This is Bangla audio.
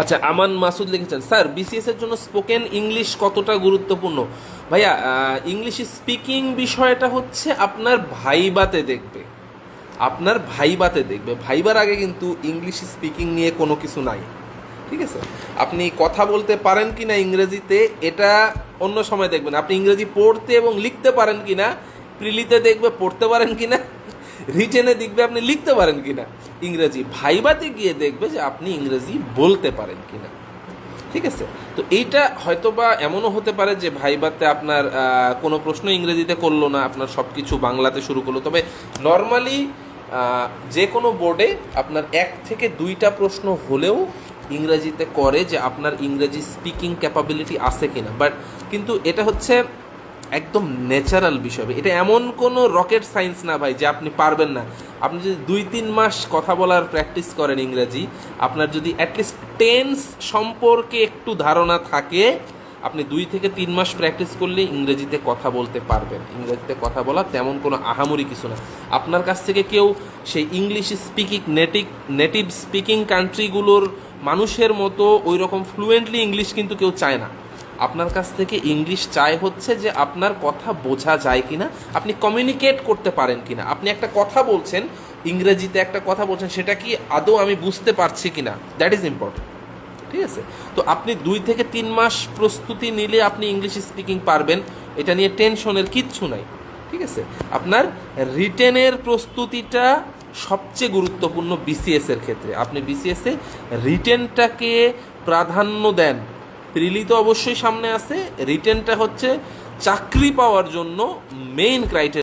আচ্ছা আমান মাসুদ লিখেছেন, স্যার বিসিএস এর জন্য স্পোকেন ইংলিশ কতটা গুরুত্বপূর্ণ? ভাইয়া ইংলিশ স্পিকিং বিষয়টা হচ্ছে আপনার ভাইবাতে দেখবে। আপনার ভাইবাতে দেখবে। ভাইবার আগে কিন্তু ইংলিশ স্পিকিং নিয়ে কোনো কিছু নাই। ঠিক আছে? আপনি কথা বলতে পারেন কি না ইংরেজিতে, এটা অন্য সময় দেখবেন। আপনি ইংরেজি পড়তে এবং লিখতে পারেন কি না প্রিলিতে দেখবে, পড়তে পারেন কি না রিটেনে দেখবে আপনি লিখতে পারেন কি না ইংরেজি ভাইবাতে গিয়ে দেখবে যে আপনি ইংরেজি বলতে পারেন কি না ঠিক আছে? তো এইটা হয়তোবা এমনও হতে পারে যে ভাইবাতে আপনার কোনো প্রশ্ন ইংরেজিতে করল না, আপনার সব কিছু বাংলাতে শুরু করল। তবে নর্মালি যে কোনো বোর্ডে আপনার এক থেকে দুইটা প্রশ্ন হলেও ইংরেজিতে করে যে আপনার ইংরেজি স্পিকিং ক্যাপাবিলিটি আছে কিনা। বাট কিন্তু এটা হচ্ছে একদম ন্যাচারাল বিষয় এটা এমন কোনো রকেট সায়েন্স না ভাই যে আপনি পারবেন না। আপনি যদি দুই তিন মাস কথা বলার প্র্যাকটিস করেন ইংরেজি, আপনার যদি অ্যাটলিস্ট টেন্স সম্পর্কে একটু ধারণা থাকে, আপনি দুই থেকে তিন মাস প্র্যাকটিস করলে ইংরেজিতে কথা বলতে পারবেন। ইংরেজিতে কথা বলা তেমন কোনো আহামরি কিছু না। আপনার কাছ থেকে কেউ সেই English speaking native native speaking কান্ট্রিগুলোর মানুষের মতো ওই রকম ফ্লুয়েন্টলি ইংলিশ কিন্তু কেউ চায় না। আপনার কাছ থেকে ইংলিশ চাই হচ্ছে যে আপনার কথা বোঝা যায় কিনা, আপনি কমিউনিকেট করতে পারেন কিনা। আপনি একটা কথা বলছেন, ইংরেজিতে একটা কথা বলছেন, সেটা কি আদৌ আমি বুঝতে পারছি কিনা? দ্যাট ইজ ইম্পর্টেন্ট ঠিক আছে? তো আপনি দুই থেকে তিন মাস প্রস্তুতি নিলে আপনি ইংলিশ স্পিকিং পারবেন, এটা নিয়ে টেনশনের কিচ্ছু নাই। ঠিক আছে? আপনার রিটেনের প্রস্তুতিটা সবচেয়ে গুরুত্বপূর্ণ বিসিএস এর ক্ষেত্রে। আপনি বিসিএস রিটেনটাকে প্রাধান্য দেন। প্রিলি তো অবশ্যই সামনে আছে। রিটেনটা হচ্ছে চাকরি পাওয়ার জন্য মেইন ক্রাইটেরিয়া